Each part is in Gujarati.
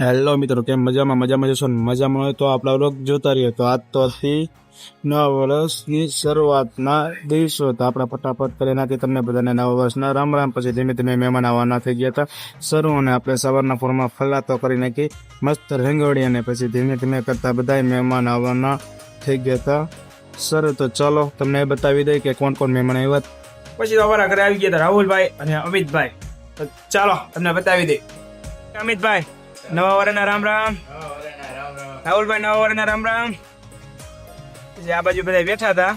હેલો મિત્રો, કેમ મજામાં? મજામાં જશો ને? મજામાં હોય તો આપણા વ્લોગ જોતા રહીએ. તો આજ તો હતી નવા વર્ષની શરૂઆતના દિવસો. તો આપણા ફટાફટ કરી નાખી તમને બધાને નવા વર્ષના રામ રામ. પછી ધીમે ધીમે મહેમાન આવવાના થઈ ગયા હતા. શરૂ અને આપણે સવારના ફોરમાં ફલાતો કરી નાખી. મસ્ત રંગોળી અને પછી ધીમે ધીમે કરતા બધા મહેમાન આવવાના થઈ ગયા હતા. સર તો ચલો, તમને બતાવી દઈએ કે કોણ કોણ મહેમાન આવ્યા પછી અમારા ઘરે આવી ગયા હતા રાહુલભાઈ અને અમિતભાઈ. ચાલો, તમને બતાવી દઈએ. અમિતભાઈ નવા વર્ષના રામ રામ. રાહુલભાઈ નવા વર્ષના રામ રામ. પછી આ બાજુ બધા બેઠા હતા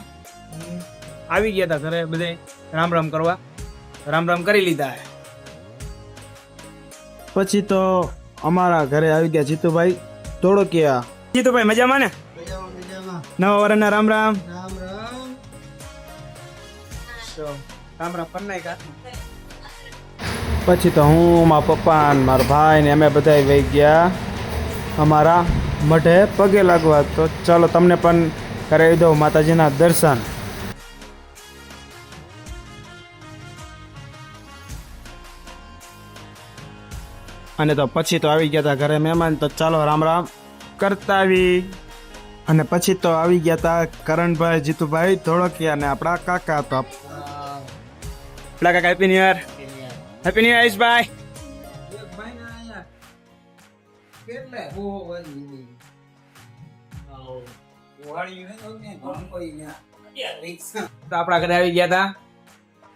આવી ગયા હતા ઘરે બધે રામ રામ કરવા. રામ રામ કરી લીધા. પછી તો અમારા ઘરે આવી ગયા જીતુભાઈ તોડકિયા જીતુભાઈ મજામાં ને? નવા વર્ષના રામ રામ. રામ રામ. રામ પર નાખ્યા પછી તો હું, મારા પપ્પા અને મારા ભાઈ ને અમે બધા વહી ગયા અમારા મઢે પગે લાગવા. તો ચાલો તમને પણ કરાવી દઉં માતાજીના દર્શન. અને તો પછી તો આવી ગયા હતા ઘરે મહેમાન. તો ચાલો રામ રામ કરતા આવી અને પછી તો આવી ગયા હતા કરણભાઈ, જીતુભાઈ, ધોળકિયા અને આપણા કાકા. તો આપણા કાકા happy new year happy new year આયુષભાઈ તો આપણા ઘરે આવી ગયા હતા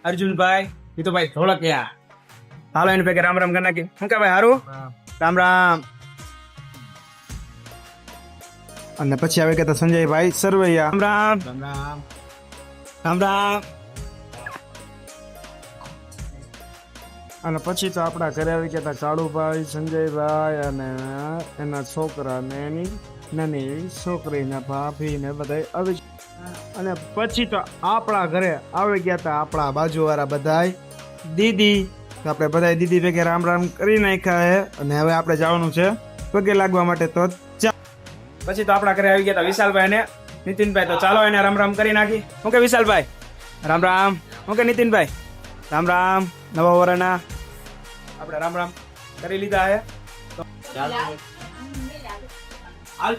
અર્જુનભાઈ જીતુભાઈ ધોળકિયા. હાલો એને ભેગે રામ રામ કરી નાખી શું કે ભાઈ હારું રામ રામ. અને પછી આવી ગયા સંજય સંજયભાઈ સરવૈયા. રામ. રામ રામ. રામ રામ. અને પછી તો આપણા ઘરે આવી ગયા હતા કાળુભાઈ સંજયભાઈ અને એના છોકરા ને એની નાની, છોકરીને ભાભી ને બધા આવી અને પછી તો આપણા ઘરે આવી ગયા હતા આપણા બાજુવાળા બધાય. દીદી આપણે બધા દીદી ભેગે રામ રામ કરી નાખ્યા હે. અને હવે આપણે જવાનું છે પગે લાગવા માટે તો પછી તો આપણા ઘરે આવી ગયા હતા વિશાલભાઈ ને નીતિનભાઈ. તો ચાલો એને રામ રામ કરી નાખી. હું કે વિશાલભાઈ? રામ રામ. હું કે નીતિનભાઈ? રામ રામ. નવા વરના આપણે રામ રામ કરી લીધા હે.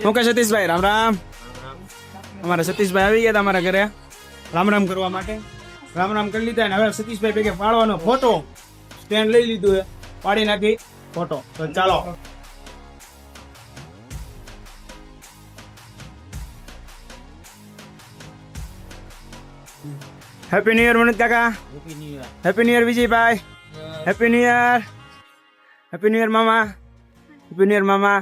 હું કે સતીશભાઈ રામ રામ. અમારા સતીશભાઈ આવી ગયા તમારા ઘરે. રામ રામ કરવા માટે. રામ રામ કરી લીધા અને હવે સતીશભાઈ ભેગે પાડવાનો ફોટો. સ્ટેન્ડ લઈ લીધું હે. પાડી નાખી ફોટો. તો ચાલો. હેપી ન્યુ યર મનોજ કાકા happy new year Vijaybhai happy new year happy new year મામા હેપી ન્યુ યર મામા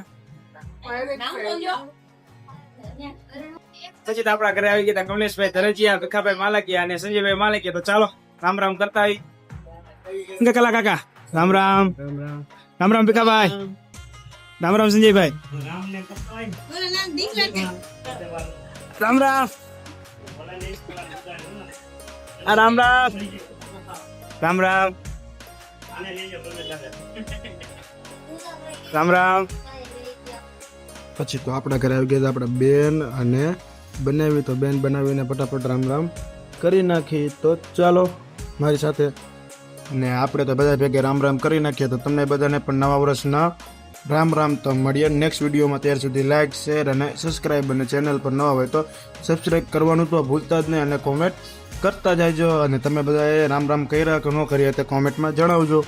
પછી તો આપણા ઘરે આવી ગયા હતા કમલેશભાઈ ધરજીયા ભીખાભાઈ માલકિયા અને સંજયભાઈ માલકિયા તો ચાલો રામ રામ કરતા આવી શું કે કલા કાકા રામ રામ રામ રામ ભીખાભાઈ રામ રામ સંજયભાઈ રામ રામ આ રામ રામ રામ રામ રામ રામ. પછી તો આપણા ઘરે આવી ગયા આપણા બેન અને બનાવી તો બેન બનાવીને ફટાફટ રામ રામ કરી નાખી. તો ચાલો મારી સાથે. ને આપણે તો બધા ભેગે રામ રામ કરી નાખીએ તો તમને બધાને પણ નવા વર્ષના રામ રામ તો મળીએ. નેક્સ્ટ વિડીયોમાં ત્યાર સુધી લાઇક શેર અને સબસ્ક્રાઈબ અને ચેનલ પર નવા હોય તો સબસ્ક્રાઈબ કરવાનું તો ભૂલતા જ નહીં. અને કોમેન્ટ કરતા જાયજો અને તમે બધાએ રામ રામ કર્યા કે ન કર્યા તે કોમેન્ટમાં જણાવજો.